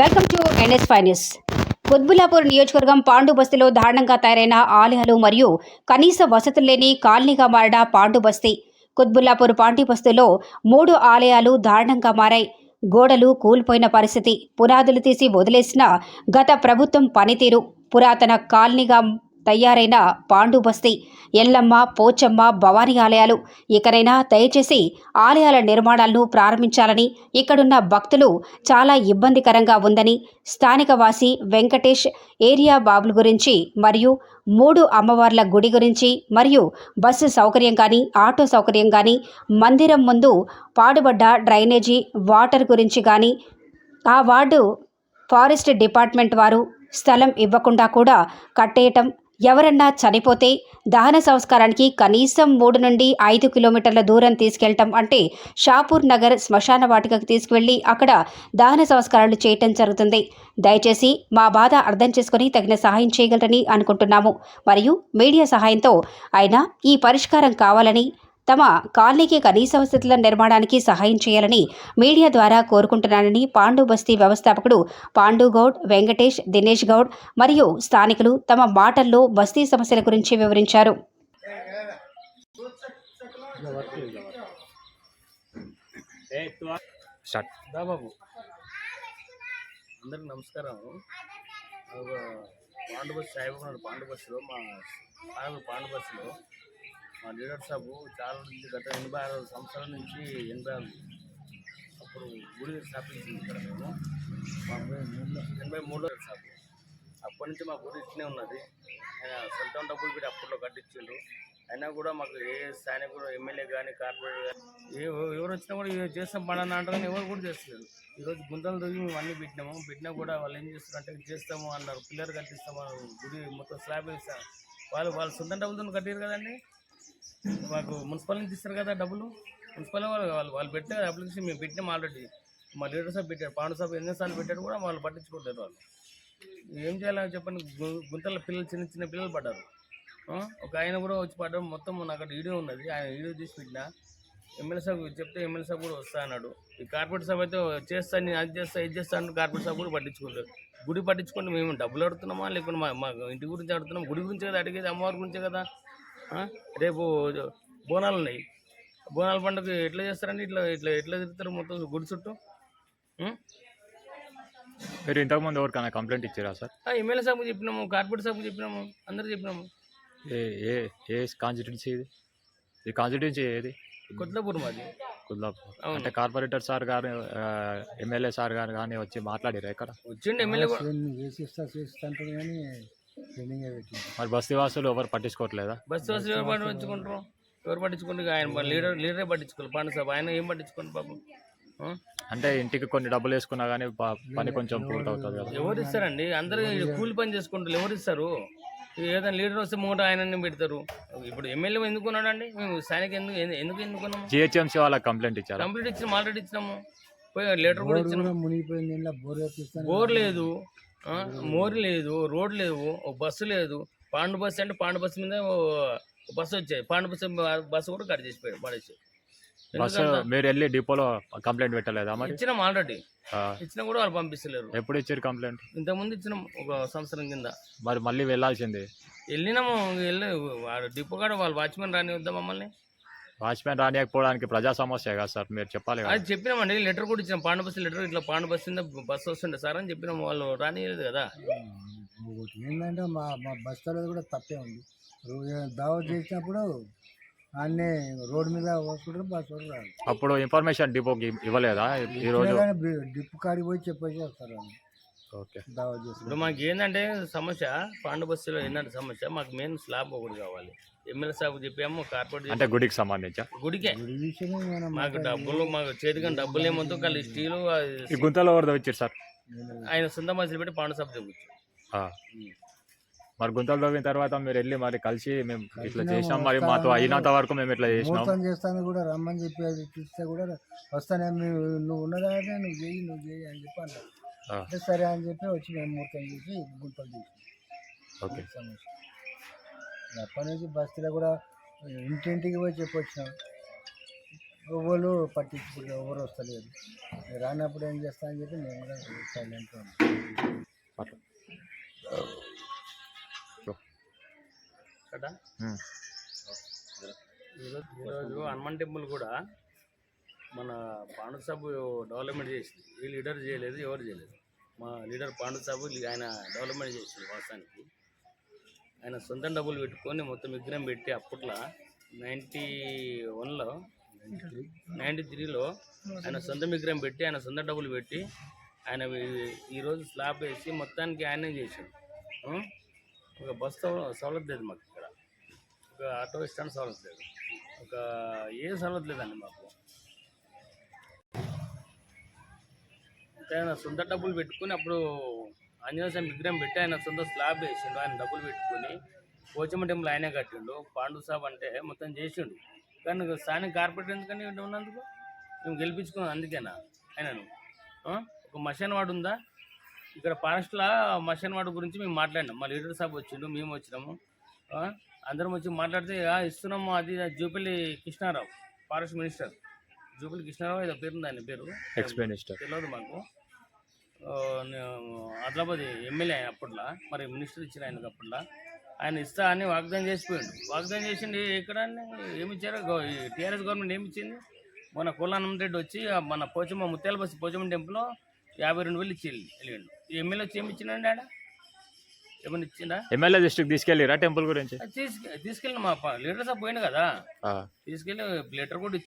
Welcome to NS finance Qutbullapur నియోజకవర్గం పాండు బస్తీలో దారుణంగా తయారైన ఆలయాలు మరియు కనీస వసతులు లేని కాలనీగా మారిన పాండు బస్తీ. కుత్బుల్లాపూర్ పాండి బస్తీలో మూడు ఆలయాలు దారుణంగా మారాయి. గోడలు కూలిపోయిన పరిస్థితి పునాదులు తీసి వదిలేసిన గత ప్రభుత్వం పనితీరు పురాతన కాలనీగా తయారైన పాండు బస్తీ ఎల్లమ్మ పోచమ్మ భవానీ ఆలయాలు ఇకనైనా దయచేసి ఆలయాల నిర్మాణాలను ప్రారంభించాలని ఇక్కడున్న భక్తులు చాలా ఇబ్బందికరంగా ఉందని స్థానిక వాసి వెంకటేష్ ఏరియా బాబుల గురించి మరియు మూడు అమ్మవార్ల గుడి గురించి మరియు బస్సు సౌకర్యం కానీ ఆటో సౌకర్యం కానీ మందిరం ముందు పాడుబడ్డ డ్రైనేజీ వాటర్ గురించి కానీ ఆ వార్డు ఫారెస్ట్ డిపార్ట్మెంట్ వారు స్థలం ఇవ్వకుండా కూడా కట్టేయటం ఎవరన్నా చనిపోతే దహన సంస్కారానికి కనీసం మూడు నుండి ఐదు కిలోమీటర్ల దూరం తీసుకెళ్ళటం అంటే షాపూర్ నగర్ శ్మశాన వాటికకు తీసుకువెళ్ళి అక్కడ దహన సంస్కారాలు చేయటం జరుగుతుంది. దయచేసి మా బాధ అర్థం చేసుకుని తగిన సహాయం చేయగలరని అనుకుంటున్నాము. మరియు మీడియా సహాయంతో అయినా ఈ పరిష్కారం కావాలని తమ కాలనీకి కనీస వసతుల నిర్మాణానికి సహాయం చేయాలని మీడియా ద్వారా కోరుకుంటున్నానని పాండు బస్తీ వ్యవస్థాపకుడు పాండు గౌడ్ వెంకటేష్ దినేష్ గౌడ్ మరియు స్థానికులు తమ మాటల్లో బస్తీ సమస్యల గురించి వివరించారు. అందరికి నమస్కారం. పాండు బస్సు సాయిబాబు పాండు బస్సులో మా సాయిబాబు పాండు బస్సులో మా లీడర్ సాబు చాలా నుంచి గత ఎనభై ఆరు సంవత్సరాల నుంచి ఎనభై ఆరు అప్పుడు గుడి స్థాపించింది ఇక్కడ మేము. మా ఎనభై మూడులో సాబు. అప్పటి నుంచి మా గుడి ఇచ్చినే ఉన్నది. సొంతం డబ్బులు పెట్టి అప్పట్లో కట్టించిండు అయినా కూడా మాకు ఏ స్థానిక కూడా ఎమ్మెల్యే కానీ కార్పొరేటర్ కానీ ఏ ఎవరు వచ్చినా కూడా చేస్తాం పడని అంటారు ఎవరు కూడా చేస్తారు ఈరోజు గుంతలు దొరికి మేము అన్నీ పెట్టినాము. పెట్టినా కూడా వాళ్ళు ఏం చేస్తారంటే చేస్తాము అన్నారు. పిల్లలు కట్టిస్తాము గుడి మొత్తం స్లాబ్ వేస్తాం వాళ్ళు వాళ్ళు సొంత డబ్బులతో కట్టారు కదండి. మాకు మున్సిపల్ నుంచి ఇస్తారు కదా డబ్బులు. మున్సిపల్ వాళ్ళు వాళ్ళు వాళ్ళు పెట్టారు అప్లికేషన్ మేము పెట్టినాం ఆల్రెడీ మా లీడర్ సాబ్ పెట్టారు పాండు సాబ్ ఎన్నిసార్లు పెట్టారు కూడా వాళ్ళు పట్టించుకుంటారు వాళ్ళు. ఏం చేయాలని చెప్పండి గుంతల పిల్లలు చిన్న చిన్న పిల్లలు పడ్డారు. ఒక ఆయన కూడా వచ్చి పడ్డారు మొత్తం నాకు అక్కడ వీడియో ఉన్నది ఆయన వీడియో తీసి పెట్టినా. ఎమ్మెల్యే సాబ్ చెప్తే ఎమ్మెల్యే సాబ్ కూడా వస్తా అన్నాడు. ఈ కార్పొరేట్ సభ అయితే చేస్తాను నేను అది చేస్తా ఇది చేస్తా అంటే కార్పొరేట్ సభ కూడా పట్టించుకుంటారు గుడి పట్టించుకుంటే మేము డబ్బులు అడుగుతున్నామా లేకుంటే మా మా ఇంటి గురించి అడుగుతున్నాం గుడి గురించి కదా అడిగేది అమ్మవారి గురించే కదా. రేపు బోనాలు ఉన్నాయి బోనాల పండుగ ఎట్లా చేస్తారండి? ఇట్లా ఇట్లా ఎట్లా తిరుగుతారు మొత్తం గుడి చుట్టూ? మీరు ఇంతకుముందు ఎవరికైనా కంప్లైంట్ ఇచ్చారా సార్? ఆ, ఎమ్మెల్యే సాబ్ చెప్పినాము కార్పొరేట్ సాబ్ చెప్పినాము అందరు చెప్పినాము. ఏ ఏ ఏ కాన్స్టిట్యున్సీ ఇది? ఈ కాన్స్టిట్యున్సీ ఏది? కొత్తపూర్ మాది. కుల్లాపూర్ అవును. అంటే కార్పొరేటర్ సార్ గారు ఎమ్మెల్యే సార్ గారు కానీ వచ్చి మాట్లాడారు ఎక్కడ వచ్చిండు ఎమ్మెల్యే చేసిస్తా చేస్తా అంటారు కానీ మరి బస్తీ వాసులు ఎవరు పట్టించుకోవట్లేదా? బస్సు బస్సు ఎవరు పట్టించుకుంటారు? ఎవరు పట్టించుకుంటారు? ఆయన మరి లీడర్ లీడరే పట్టించుకోవాలి. పండు సాబ్ ఆయన ఏం పట్టించుకోండి పాపం? ఆ? అంటే ఇంటికి కొన్ని డబ్బులు వేసుకున్నా కానీ ప- పని కొంచెం పూర్తి అవుతుంది కదా. ఎవరు ఇస్తారండి? అందరూ కూలి పని చేసుకుంటారు. ఎవరు ఇస్తారు? ఏదైనా లీడర్ వస్తే మూట ఆయనని పెడతారు. ఇప్పుడు ఎమ్మెల్యే ఎందుకు ఉన్నాడండి? మేము స్థానిక ఎందుకు ఎందు- ఎందుకు ఎందుకున్నాము జిహెచ్ఎంసీ వాళ్ళకి కంప్లైంట్ ఇచ్చారా? కంప్లీట్ ఇచ్చినాము ఆల్రెడీ ఇచ్చినాము. పోయి లీటర్ కూడా ఇచ్చినాము బోర్ లేదు. మోరు లేదు రోడ్ లేవు బస్సు లేదు. పాండు బస్సు అంటే పాండు బస్సు మీద బస్సు వచ్చాయి. పాండు బస్సు బస్సు కూడా కట్ చేసి పడేసి. బస్సు మీరు వెళ్ళి డిపోలో కంప్లైంట్ పెట్టలేదా మరి? ఇచ్చినాం ఆల్రెడీ. ఇచ్చినా కూడా వాళ్ళు పంపిస్తలేరు. ఎప్పుడు ఇచ్చారు కంప్లైంట్? ఇంతకుముందు ఇచ్చినాం ఒక సంవత్సరం కింద. మరి మళ్ళీ వెళ్ళాల్సింది. వెళ్ళినాము వెళ్ళి డిపో కాడ వాళ్ళు వాచ్మెన్ రాని వద్దా మమ్మల్ని? వాచ్మెన్ రానియకపోవడానికి ప్రజా సమస్య కదా సార్ మీరు చెప్పాలి కదా. అది చెప్పినామండి లెటర్ కూడా ఇచ్చినాం. పాండు బస్సు లెటర్ ఇట్లా పాండు బస్సు కింద బస్సు వస్తుండే సార్ అని చెప్పినాం. వాళ్ళు రానియలేదు కదా. ఏంటంటే మా మా బస్తాలో కూడా తప్పే ఉంది. రోజు దావత్ చేసినప్పుడు అన్నీ రోడ్డు మీద వస్తుంటారు బస్ రాదు అప్పుడు ఇన్ఫర్మేషన్ డిపోకి ఇవ్వలేదా? ఈ రోజు కానీ డిప్పు కాడికి పోయి చెప్పేసి వస్తారు దావత్ ఇప్పుడు మాకు ఏంటంటే సమస్య పాండు బస్సులో ఏంటంటే సమస్య మాకు మెయిన్ స్లాబ్ ఒకటి కావాలి. ఎమ్మెల్యే సాబ్ చెప్పాము కార్పొరేట్ అంటే గుడికి సంబంధించా? గుడికే. ఈ విషయమే మనం మాకు డబ్బులు మాకు చేతికి డబ్బులు ఏమొద్దు కానీ స్టీలు ఈ గుంతలో ఎవరిదో ఇచ్చారు సార్. ఆయన సొంత మనుషులు పెట్టి పాండు సాబ్ చెప్పచ్చు ఆ. మరి గుంతలు తవ్విన తర్వాత మీరు వెళ్ళి మరి కలిసి మేము ఇట్లా చేసినాం. మరి మాతో. అయినంత వరకు మేము ఇట్లా చేసినాం. ముహూర్తం చేస్తాను కూడా రమ్మని చెప్పి అది చూస్తే కూడా వస్తానే నువ్వు నువ్వు ఉన్నదా నువ్వు చేయి నువ్వు చేయి అని చెప్పి అన్నారు. ఆ, అంటే సరే అని చెప్పి వచ్చి మేము ముహూర్తం చేసి ఓకే. సమస్య అప్పటి నుంచి బస్తీలో కూడా ఇంటింటికి పోయి చెప్పొచ్చినాం. ఎవరు పట్టించుకుంటే ఎవరు వస్తలేరు. రానప్పుడు ఏం చేస్తా అని చెప్పి నేను కూడా కదా? ఉమ్. ఈరోజు హనుమాన్ టెంపుల్ కూడా మన పాండు సాబు డెవలప్మెంట్ చేసింది. ఈ లీడర్ చేయలేదు ఎవరు చేయలేదు. మా లీడర్ పాండు సాబు ఆయన డెవలప్మెంట్ చేసింది వాస్తవానికి. ఆయన సొంత డబ్బులు పెట్టుకొని మొత్తం విగ్రహం పెట్టి అప్పట్లో నైంటీ వన్లో నైంటీ త్రీలో ఆయన సొంత విగ్రహం పెట్టి ఆయన సొంత డబ్బులు పెట్టి ఆయన ఈరోజు స్లాబ్ వేసి మొత్తానికి ఆయనే చేసాడు. ఒక బస్సు సౌలత్ లేదు మాకు ఇక్కడ. ఒక ఆటో స్టాండ్ సౌలత్ లేదు ఒక ఏ సౌలత్ లేదండి మాకు. ఆయన సొంత డబ్బులు పెట్టుకుని అప్పుడు ఆంజనేయ స్వామి విగ్రహం పెట్టి ఆయన సొంత స్లాబ్ వేసిండు. ఆయన డబ్బులు పెట్టుకుని పోచమ్మ టెంపుల్ ఆయనే కట్టిండు. పాండు సాబ్ అంటే మొత్తం చేసిండు. కానీ స్థానిక కార్పొరేటర్ ఎందుకని ఉన్నందుకు? మేము గెలిపించుకున్నాం అందుకేనా ఆయనను? ఒక మశాన్ వాడు ఉందా? ఇక్కడ ఫారెస్ట్లో మశాన్ వాడు గురించి మేము మాట్లాడినాం. మా లీడర్ సాబ్ వచ్చిండు మేము వచ్చినాము? అందరం వచ్చి మాట్లాడితే "ఆ, ఇస్తున్నాము అది జూపల్లి కృష్ణారావు ఫారెస్ట్ మినిస్టర్. జూపల్లి కృష్ణారావు ఏదో పేరు ఉంది ఆయన పేరు? ఎక్స్ మినిస్టర్ తెలియదు మాకు. ఆదిలాబాద్ ఎమ్మెల్యే ఆయన అప్పట్లో మరి మినిస్టర్ ఇచ్చిన ఆయనకు అప్పట్లో ఆయన ఇస్తా అని వాగ్దానం చేసిపోయిండు. వాగ్దానం చేసింది ఎక్కడ ఏమి ఇచ్చారు? టీఆర్ఎస్ గవర్నమెంట్ ఏమి ఇచ్చింది? మన కోలానం రెడ్డి వచ్చి మన పోచమ్మ ముత్యాల బస్సు పోచమ్మ టెంపుల్లో యాభై రెండు వేలు ఇచ్చి వెళ్ళిండు. ఈ ఎమ్మెల్యే వచ్చి ఏమి ఆడ? ఏమైనా ఇచ్చిందా ఎమ్మెల్యే డిస్ట్రిక్ట్ తీసుకెళ్ళిరా టెంపుల్ గురించి? తీసుకెళ్ళిన మా లీడర్ సాబ్ పోయిండు కదా. తీసుకెళ్ళి లెటర్ కూడా